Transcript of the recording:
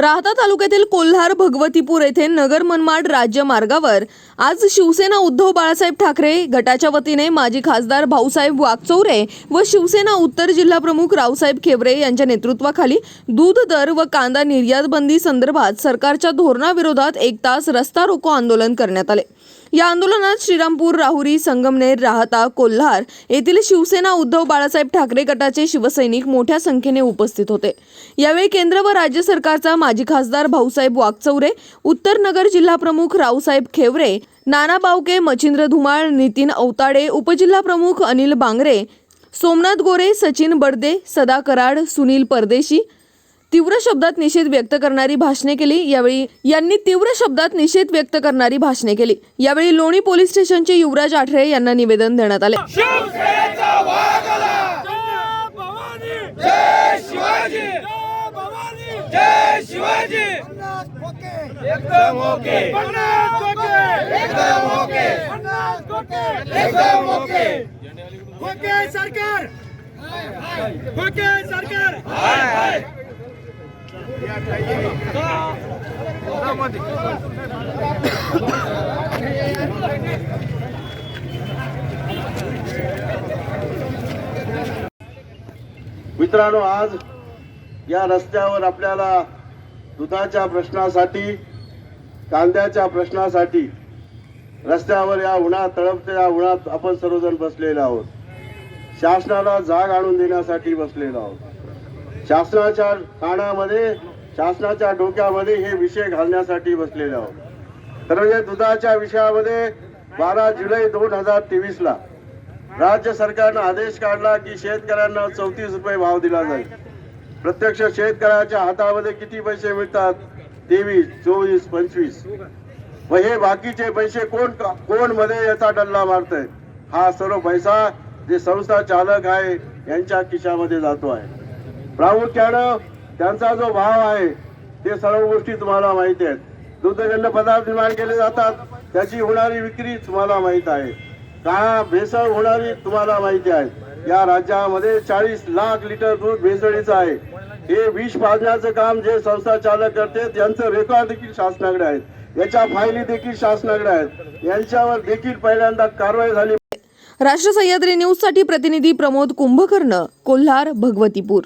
राहता तालुक्यातील कोल्हार भगवतीपूर येथे नगर मनमाड राज्य मार्गावर आज शिवसेना उद्धव बाळासाहेब ठाकरे गटाच्या वतीने माजी खासदार भाऊसाहेब वागचौरे व शिवसेना उत्तर जिल्हा प्रमुख रावसाहेब खेवरे यांच्या नेतृत्वाखाली दूध दर व कांदा निर्यात बंदी संदर्भात सरकारच्या धोरणाविरोधात एक तास रस्ता रोको आंदोलन करण्यात आले. या आंदोलनात श्रीरामपूर राहुरी संगमनेर राहता कोल्हार येथील शिवसेना उद्धव बाळासाहेब ठाकरे गटाचे शिवसैनिक मोठ्या संख्येने उपस्थित होते. यावेळी केंद्र व राज्य सरकारचा माजी खासदार भाऊसाहेब वागचौरे उत्तर नगर जिल्हा प्रमुख रावसाहेब खेवरे नाना बावके मच्छिंद्र धुमाळ नितीन अवताडे उपजिल्हा प्रमुख अनिल बांगरे सोमनाथ गोरे सचिन बडदे सदा कराड सुनील परदेशी तीव्र शब्दात निषेध व्यक्त करणारी भाषणे केली यावेळी यांनी तीव्र शब्दात निषेध व्यक्त करणारी भाषणे केली यावेळी लोणी पोलीस स्टेशनचे युवराज आठरे यांना निवेदन देण्यात आले एकदम ओके पन्नास ओके एकदम ओके पन्नास ओके एकदम ओके ओके सरकार ओके सरकार हाय हाय मित्रांनो आज या रस्त्यावर आपल्याला दुधाच्या प्रश्नासाठी कांद्याच्या प्रश्नासाठी रस्त्यावर या उन्हात तळपत्या उन्हात आपण सर्वजण बसलेलो आहोत. शासनाला जाग आणून देण्यासाठी बसलेलो आहोत. शासनाच्या कानामध्ये शासनाच्या डोक्यामध्ये हे विषय घालण्यासाठी बसलेले आहोत. तर म्हणजे दुधाच्या विषयामध्ये बारा जुलै दोन हजार तेवीस ला राज्य सरकारनं आदेश काढला की शेतकऱ्यांना चौतीस रुपये भाव दिला जाईल. प्रत्यक्ष शेतकऱ्याच्या हातामध्ये किती पैसे मिळतात? तेवीस चोवीस पंचवीस. व हे बाकीचे पैसे कोण कोणमध्ये याचा डल्ला मारतय? हा सर्व पैसा जे संस्था चालक आहे यांच्या खिशामध्ये जातो आहे. प्रामुख्यानं त्यांचा जो भाव आहे ते सर्व गोष्टी तुम्हाला माहिती आहेत. दुग्धजन्य पदार्थ निर्माण केले जातात त्याची होणारी विक्री तुम्हाला माहीत आहे. काळा भेसळ होणारी तुम्हाला माहिती आहे. या राज्यामध्ये चाळीस लाख लिटर दूध भेसळीचं आहे. हे विष पाजण्याचं काम जे संस्था चालक करते त्यांचं रेकॉर्ड देखील शासनाकडे आहेत याच्या फायली देखील शासनाकडे आहेत. यांच्यावर देखील पहिल्यांदा कारवाई झाली. राष्ट्र सह्याद्री न्यूजसाठी प्रतिनिधी प्रमोद कुंभकर्ण कोल्हार भगवतीपूर.